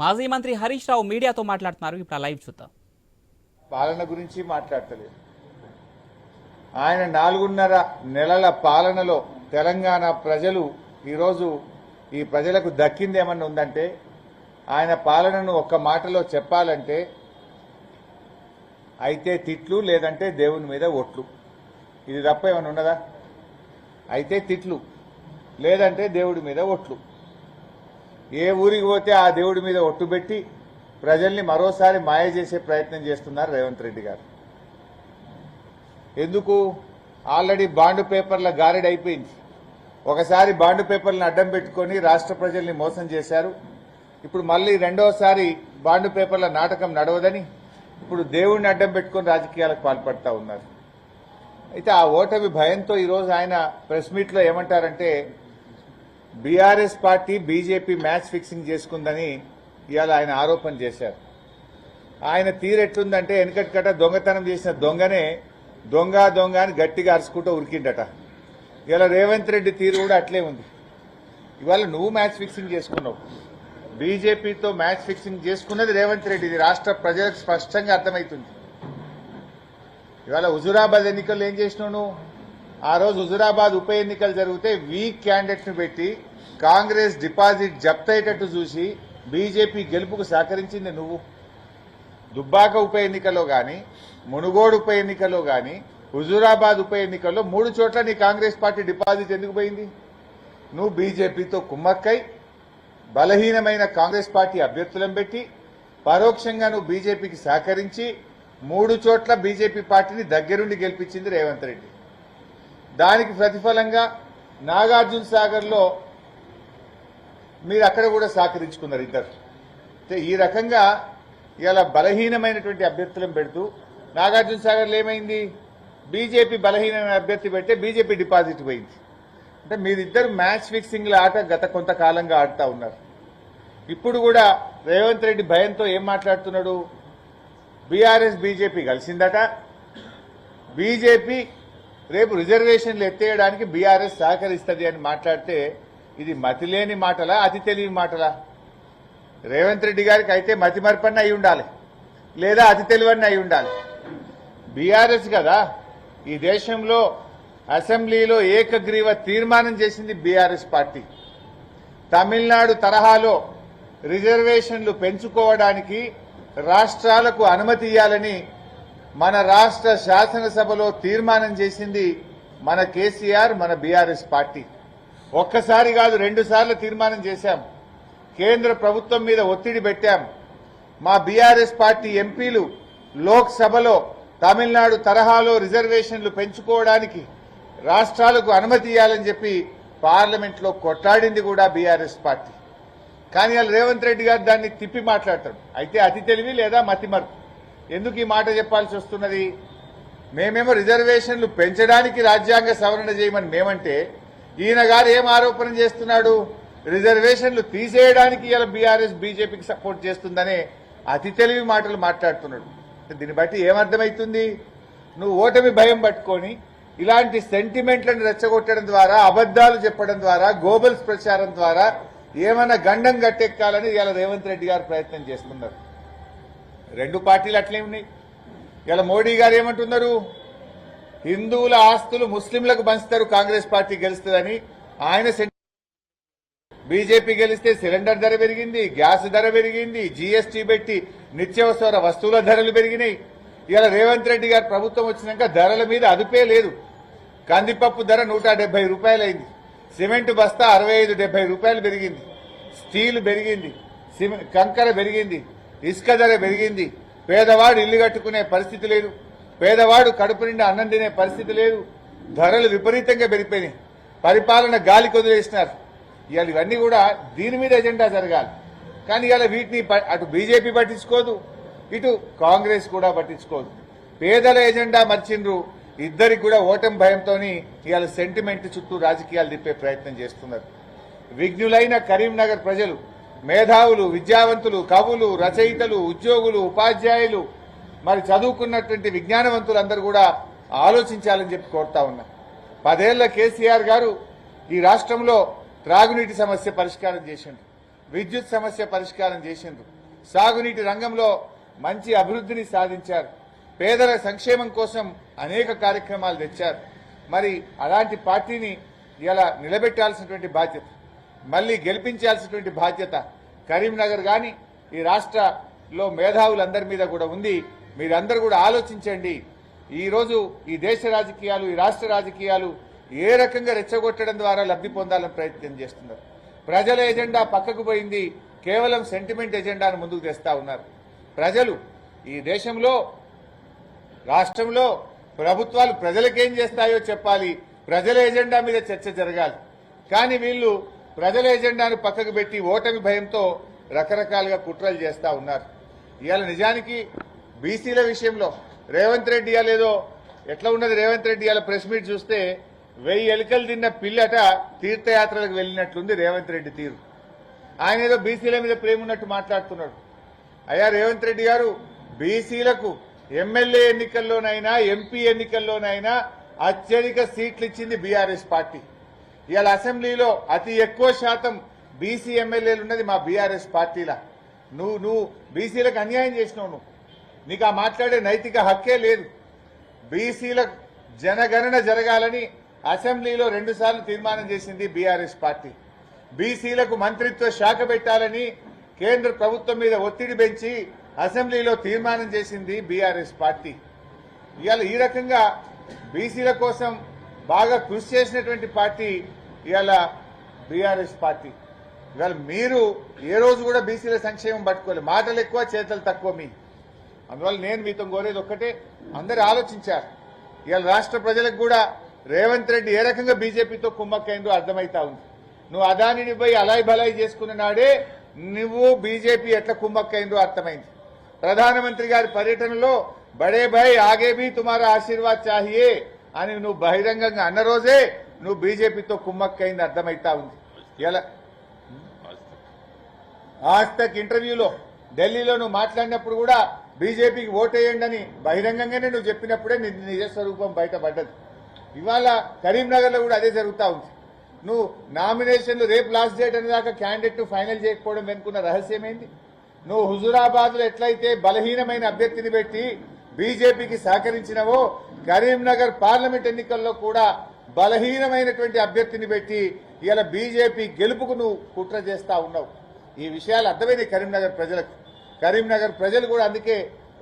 మాజీ మంత్రి హరీష్ రావు మీడియాతో మాట్లాడుతున్నారు. ఇప్పుడు లైవ్ చూద్దాం. పాలన గురించి మాట్లాడతలేదు. ఆయన నాలుగున్నర నెలల పాలనలో తెలంగాణ ప్రజలు ఈరోజు ఈ ప్రజలకు దక్కింది ఏమన్నా ఉందంటే ఆయన పాలనను ఒక్క మాటలో చెప్పాలంటే అయితే తిట్లు లేదంటే దేవుని మీద ఒట్లు. ఇది తప్ప ఏమైనా ఉన్నదా? అయితే తిట్లు లేదంటే దేవుడి మీద ఒట్లు. ఏ ఊరికి పోతే ఆ దేవుడి మీద ఒట్టు పెట్టి ప్రజల్ని మరోసారి మాయ చేసే ప్రయత్నం చేస్తున్నారు రేవంత్ రెడ్డి గారు. ఎందుకు? ఆల్రెడీ బాండ్ పేపర్ల గారెడ్ అయిపోయింది. ఒకసారి బాండ్ పేపర్లను అడ్డం పెట్టుకొని రాష్ట్ర ప్రజల్ని మోసం చేశారు. ఇప్పుడు మళ్ళీ రెండోసారి బాండ్ పేపర్ల నాటకం నడవదని ఇప్పుడు దేవుడిని అడ్డం పెట్టుకొని రాజకీయాలకు పాల్పడతా ఉన్నారు. అయితే ఆ ఓటమి భయంతో ఈరోజు ఆయన ప్రెస్ మీట్లో ఏమంటారంటే BRS party BJP match fixing చేసుకుందని ఇవాళ ఆయన ఆరోపణ చేశారు. ఆయన తీరెట్లుందంటే వెనకటికట దొంగతనం చేసిన దొంగనే దొంగ దొంగ అని గట్టిగా అరుచుకుంటూ ఉరికిండట. ఇవాళ రేవంత్ రెడ్డి తీరు కూడా అట్లే ఉంది. ఇవాళ నువ్వు మ్యాచ్ ఫిక్సింగ్ చేసుకున్నావు. బీజేపీతో మ్యాచ్ ఫిక్సింగ్ చేసుకున్నది రేవంత్ రెడ్డి. ఇది రాష్ట్ర ప్రజలకు స్పష్టంగా అర్థమవుతుంది. ఇవాళ హుజురాబాద్ ఎన్నికల్లో ఏం చేసినావు నువ్వు? ఆ రోజు హుజురాబాద్ ఉప ఎన్నికలు జరిగితే వీక్ క్యాండిడేట్ను పెట్టి కాంగ్రెస్ డిపాజిట్ జప్తయ్యేటట్టు చూసి బీజేపీ గెలుపుకు సహకరించింది నువ్వు. దుబ్బాక ఉప ఎన్నికలో కానీ మునుగోడు ఉప ఎన్నికలో కానీ హుజూరాబాద్ ఉప ఎన్నికల్లో మూడు చోట్ల నీ కాంగ్రెస్ పార్టీ డిపాజిట్ ఎందుకు పోయింది? నువ్వు బీజేపీతో కుమ్మక్కై బలహీనమైన కాంగ్రెస్ పార్టీ అభ్యర్థులను పెట్టి పరోక్షంగా నువ్వు బీజేపీకి సహకరించి మూడు చోట్ల బీజేపీ పార్టీని దగ్గరుండి గెలిపించింది రేవంత్ రెడ్డి. దానికి ప్రతిఫలంగా నాగార్జున సాగర్లో మీరు అక్కడ కూడా సహకరించుకున్నారు ఇద్దరు. ఈ రకంగా ఇలా బలహీనమైనటువంటి అభ్యర్థులను పెడుతూ నాగార్జున సాగర్లో ఏమైంది? బీజేపీ బలహీనమైన అభ్యర్థి పెడితే బీజేపీ డిపాజిట్ పోయింది. అంటే మీరిద్దరు మ్యాచ్ ఫిక్సింగ్ల ఆట గత కొంతకాలంగా ఆడుతూ ఉన్నారు. ఇప్పుడు కూడా రేవంత్ రెడ్డి భయంతో ఏం మాట్లాడుతున్నాడు? BRS BJP కలిసిందట. బీజేపీ రేపు రిజర్వేషన్లు ఎత్తేయడానికి బీఆర్ఎస్ సహకరిస్తుంది అని మాట్లాడితే ఇది మతిలేని మాటలా అతి తెలివి మాటలా? రేవంత్ రెడ్డి గారికి అయితే మతి మరపన్న అయి ఉండాలి లేదా అతి తెలివన్న అయి ఉండాలి. బీఆర్ఎస్ కదా ఈ దేశంలో అసెంబ్లీలో ఏకగ్రీవ తీర్మానం చేసింది బీఆర్ఎస్ పార్టీ. తమిళనాడు తరహాలో రిజర్వేషన్లు పెంచుకోవడానికి రాష్ట్రాలకు అనుమతి ఇవ్వాలని మన రాష్ట్ర శాసనసభలో తీర్మానం చేసింది మన కేసీఆర్ మన బీఆర్ఎస్ పార్టీ. ఒక్కసారి కాదు రెండు సార్లు తీర్మానం చేశాం. కేంద్ర ప్రభుత్వం మీద ఒత్తిడి పెట్టాం. మా బీఆర్ఎస్ పార్టీ ఎంపీలు లోక్సభలో తమిళనాడు తరహాలో రిజర్వేషన్లు పెంచుకోవడానికి రాష్ట్రాలకు అనుమతి ఇవ్వాలని చెప్పి పార్లమెంట్లో కొట్లాడింది కూడా బీఆర్ఎస్ పార్టీ. కానీ వాళ్ళు రేవంత్ రెడ్డి గారు దాన్ని తిప్పి మాట్లాడతాడు అయితే అతి తెలివి లేదా మతిమరుపు? ఎందుకు ఈ మాట చెప్పాల్సి వస్తున్నది? మేమేమో రిజర్వేషన్లు పెంచడానికి రాజ్యాంగ సవరణ చేయమని మేమంటే ఈయన గారు ఏం ఆరోపణ చేస్తున్నాడు? రిజర్వేషన్లు తీసేయడానికి ఇలా బీఆర్ఎస్ బీజేపీకి సపోర్ట్ చేస్తుందనే అతి తెలివి మాటలు మాట్లాడుతున్నాడు. దీన్ని బట్టి ఏమర్థమవుతుంది నువ్వు ఓటమి భయం పట్టుకొని ఇలాంటి సెంటిమెంట్లను రెచ్చగొట్టడం ద్వారా అబద్దాలు చెప్పడం ద్వారా గోబల్స్ ప్రచారం ద్వారా ఏమైనా గండం గట్టెక్కాలని ఇలా రేవంత్ రెడ్డి గారు ప్రయత్నం చేస్తున్నారు. రెండు పార్టీలు అట్లే ఉన్నాయి. ఇలా మోడీ గారు ఏమంటున్నారు? హిందువుల ఆస్తులు ముస్లింలకు పంచుతారు కాంగ్రెస్ పార్టీ గెలుస్తుందని. ఆయన బీజేపీ గెలిస్తే సిలిండర్ ధర పెరిగింది గ్యాస్ ధర పెరిగింది జీఎస్టీ పెట్టి నిత్యావసర వస్తువుల ధరలు పెరిగినాయి. ఇలా రేవంత్ రెడ్డి గారు ప్రభుత్వం వచ్చినాక ధరల మీద అదుపే లేదు. కందిపప్పు ధర నూట రూపాయలు రూపాయలైంది. సిమెంట్ బస్తా అరవై ఐదు డెబ్బై రూపాయలు పెరిగింది. స్టీల్ పెరిగింది. సిమె- కంకర పెరిగింది. ఇసుక ధర పెరిగింది. పేదవాడు ఇల్లు కట్టుకునే పరిస్థితి లేదు. పేదవాడు కడుపు నిండా అన్నం తినే పరిస్థితి లేదు. ధరలు విపరీతంగా పెరిగిపోయినాయి. పరిపాలన గాలి కొదిలేసినారు. ఇవాళ ఇవన్నీ కూడా దీని మీద ఎజెండా జరగాలి. కానీ ఇవాళ వీటిని ప- అటు బీజేపీ పట్టించుకోదు. ఇటు కాంగ్రెస్ కూడా పట్టించుకోదు. పేదల ఎజెండా మర్చిండ్రు. ఇద్దరికి కూడా ఓటమి భయంతో ఇవాళ సెంటిమెంట్ చుట్టూ రాజకీయాలు తిప్పే ప్రయత్నం చేస్తున్నారు. విఘ్నులైన కరీంనగర్ ప్రజలు మేధావులు విద్యావంతులు కవులు రచయితలు ఉద్యోగులు ఉపాధ్యాయులు మరి చదువుకున్నటువంటి విజ్ఞానవంతులు అందరూ కూడా ఆలోచించాలని చెప్పి కోరుతా ఉన్నా. పదేళ్ళ కేసీఆర్ గారు ఈ రాష్ట్రంలో త్రాగునీటి సమస్య పరిష్కారం చేసిండ్రు విద్యుత్ సమస్య పరిష్కారం చేసిండ్రు సాగునీటి రంగంలో మంచి అభివృద్ధిని సాధించారు. పేదల సంక్షేమం కోసం అనేక కార్యక్రమాలు తెచ్చారు. మరి అలాంటి పార్టీని ఇలా నిలబెట్టాల్సినటువంటి బాధ్యత మళ్ళీ గెలిపించాల్సినటువంటి బాధ్యత కరీంనగర్ కానీ ఈ రాష్ట్రలో మేధావులందరి మీద కూడా ఉంది. మీరందరూ కూడా ఆలోచించండి. ఈ రోజు ఈ దేశ రాజకీయాలు ఈ రాష్ట్ర రాజకీయాలు ఏ రకంగా రెచ్చగొట్టడం ద్వారా లబ్ధి పొందాలని ప్రయత్నం చేస్తున్నారు. ప్రజల ఎజెండా పక్కకు పోయింది. కేవలం సెంటిమెంట్ ఎజెండాను ముందుకు తెస్తా ఉన్నారు. ప్రజలు ఈ దేశంలో రాష్ట్రంలో ప్రభుత్వాలు ప్రజలకేం చేస్తాయో చెప్పాలి. ప్రజల ఎజెండా మీద చర్చ జరగాలి. కానీ వీళ్ళు ప్రజల ఎజెండాను పక్కకు పెట్టి ఓటమి భయంతో రకరకాలుగా కుట్రలు చేస్తూ ఉన్నారు. ఇవాళ నిజానికి బీసీల విషయంలో రేవంత్ రెడ్డి ఇవాళ ఎట్లా ఉన్నది రేవంత్ రెడ్డి ఇవాళ ప్రెస్ మీట్ చూస్తే వెయ్యి ఎలుకలు తిన్న పిల్లట తీర్థయాత్రలకు వెళ్ళినట్లుంది రేవంత్ రెడ్డి తీరు. ఆయన ఏదో బీసీల మీద ప్రేమ ఉన్నట్టు మాట్లాడుతున్నాడు. అయ్యా రేవంత్ రెడ్డి గారు బీసీలకు ఎమ్మెల్యే ఎన్నికల్లోనైనా ఎంపీ ఎన్నికల్లోనైనా అత్యధిక సీట్లు ఇచ్చింది బీఆర్ఎస్ పార్టీ. ఇవాళ అసెంబ్లీలో అతి ఎక్కువ శాతం బీసీ ఎమ్మెల్యేలు ఉన్నది మా బీఆర్ఎస్ పార్టీలా. నువ్వు నువ్వు బీసీలకు అన్యాయం చేసినావు నువ్వు. నీకు ఆ మాట్లాడే నైతిక హక్కే లేదు. బీసీల జనగణన జరగాలని అసెంబ్లీలో రెండుసార్లు తీర్మానం చేసింది బీఆర్ఎస్ పార్టీ. బీసీలకు మంత్రిత్వ శాఖ పెట్టాలని కేంద్ర ప్రభుత్వం మీద ఒత్తిడి పెంచి అసెంబ్లీలో తీర్మానం చేసింది బీఆర్ఎస్ పార్టీ. ఇవాళ ఈ రకంగా బీసీల కోసం బాగా కృషి చేసినటువంటి పార్టీ ఇవాళ బీఆర్ఎస్ పార్టీ. ఇవాళ మీరు ఏ రోజు కూడా బీసీల సంక్షేమం పట్టుకోలేదు. మాటలు ఎక్కువ చేతలు తక్కువ మీ. అందువల్ల నేను మీతో కోరేది ఒక్కటే అందరు ఆలోచించారు. ఇవాళ రాష్ట్ర ప్రజలకు కూడా రేవంత్ రెడ్డి ఏ రకంగా బీజేపీతో కుమ్మక్కైందో అర్థమైతా ఉంది. నువ్వు అదానిని పోయి అలాయ్ బలాయి చేసుకున్న నాడే నువ్వు బీజేపీ ఎట్లా కుమ్మక్కైందో అర్థమైంది. ప్రధానమంత్రి గారి పర్యటనలో బడే భాయ్ ఆగే భీ తుమారా ఆశీర్వాద్ చాహియే అని నువ్వు బహిరంగంగా అన్న రోజే నువ్వు బీజేపీతో కుమ్మక్కైంది అర్థమైతా ఉంది. ఎలా? ఆజ్ తక్ ఇంటర్వ్యూలో ఢిల్లీలో నువ్వు మాట్లాడినప్పుడు కూడా బీజేపీకి ఓటేయండి అని బహిరంగంగానే నువ్వు చెప్పినప్పుడే నీ నిజ స్వరూపం బయటపడ్డది. ఇవాళ కరీంనగర్లో కూడా అదే జరుగుతా ఉంది. నువ్వు నామినేషన్లు రేపు లాస్ట్ డేట్ అనేదాకా క్యాండిడేట్ ఫైనల్ చేయకపోవడం వెనుకున్న రహస్యం ఏంది నువ్వు హుజురాబాద్లో ఎట్లయితే బలహీనమైన అభ్యర్థిని పెట్టి బీజేపీకి సహకరించినవో కరీంనగర్ పార్లమెంట్ ఎన్నికల్లో కూడా బలహీనమైనటువంటి అభ్యర్థిని పెట్టి ఇలా బీజేపీ గెలుపుకు నువ్వు కుట్ర చేస్తా ఉన్నావు. ఈ విషయాలు అర్థమైంది కరీంనగర్ ప్రజలకు. కరీంనగర్ ప్రజలు కూడా అందుకే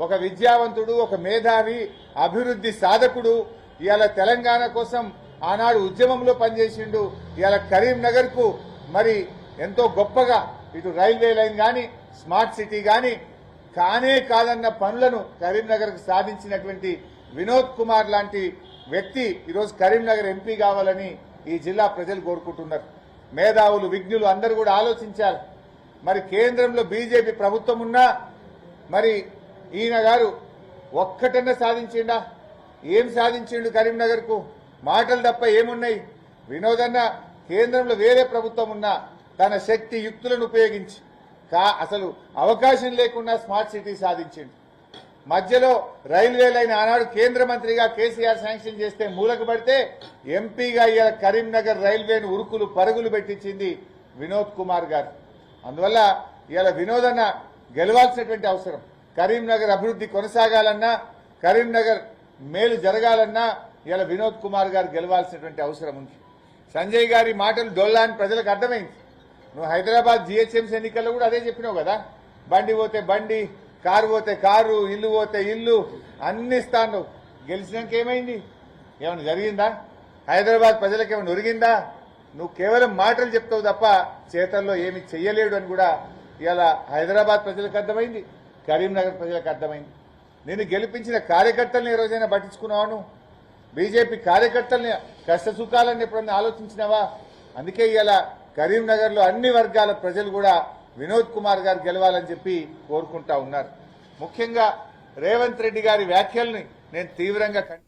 ఒక విద్యావంతుడు ఒక మేధావి అభివృద్ధి సాధకుడు. ఇలా తెలంగాణ కోసం ఆనాడు ఉద్యమంలో పనిచేసిండు. ఇలా కరీంనగర్కు మరి ఎంతో గొప్పగా ఇటు రైల్వే లైన్ గాని స్మార్ట్ సిటీ గాని కానే కాదన్న పనులను కరీంనగర్కు సాధించినటువంటి వినోద్ కుమార్ లాంటి వ్యక్తి ఈరోజు కరీంనగర్ ఎంపీ కావాలని ఈ జిల్లా ప్రజలు కోరుకుంటున్నారు. మేధావులు విజ్ఞులు అందరూ కూడా ఆలోచించాలి. మరి కేంద్రంలో బీజేపీ ప్రభుత్వం ఉన్నా మరి ఈయన గారు ఒక్కటన్నా సాధించిండా? ఏం సాధించిండు కరీంనగర్కు? మాటలు తప్ప ఏమున్నాయి? వినోదన్న కేంద్రంలో వేరే ప్రభుత్వం ఉన్నా తన శక్తి యుక్తులను ఉపయోగించి కా అసలు అవకాశం లేకుండా స్మార్ట్ సిటీ సాధించిండు. మధ్యలో రైల్వే లైన్ ఆనాడు కేంద్ర మంత్రిగా కేసీఆర్ శాంక్షన్ చేస్తే మూలకు పడితే ఎంపీగా ఇవాళ కరీంనగర్ రైల్వేను ఉరుకులు పరుగులు పెట్టించింది వినోద్ కుమార్ గారు. అందువల్ల ఇవాళ వినోదన్న గెలవాల్సినటువంటి అవసరం. కరీంనగర్ అభివృద్ధి కొనసాగాలన్నా కరీంనగర్ మేలు జరగాలన్నా ఇలా వినోద్ కుమార్ గారు గెలవాల్సినటువంటి అవసరం ఉంది. సంజయ్ గారి మాటలు డొల్లా అని ప్రజలకు అర్థమైంది. నువ్వు హైదరాబాద్ జిహెచ్ఎంసీ ఎన్నికల్లో కూడా అదే చెప్పినావు కదా. బండి పోతే బండి కారు పోతే కారు ఇల్లు పోతే ఇల్లు అన్ని ఇస్తాను గెలిచినాక ఏమైంది? ఏమైనా జరిగిందా? హైదరాబాద్ ప్రజలకు ఏమైనా ఒరిగిందా? నువ్వు కేవలం మాటలు చెప్తావు తప్ప చేతల్లో ఏమి చెయ్యలేడు అని కూడా ఇలా హైదరాబాద్ ప్రజలకు అర్థమైంది. కరీంనగర్ ప్రజలకు అర్థమైంది. నేను గెలిపించిన కార్యకర్తల్ని ఏ రోజైనా పట్టించుకున్నావా బీజేపీ కార్యకర్తల్ని కష్టసుఖాలను ఎప్పుడన్నా ఆలోచించినావా? అందుకే ఇలా కరీంనగర్లో అన్ని వర్గాల ప్రజలు కూడా వినోద్ కుమార్ గారు గెలవాలని చెప్పి కోరుకుంటా ఉన్నారు. ముఖ్యంగా రేవంత్ రెడ్డి గారి వ్యాఖ్యల్ని నేను తీవ్రంగా ఖండి-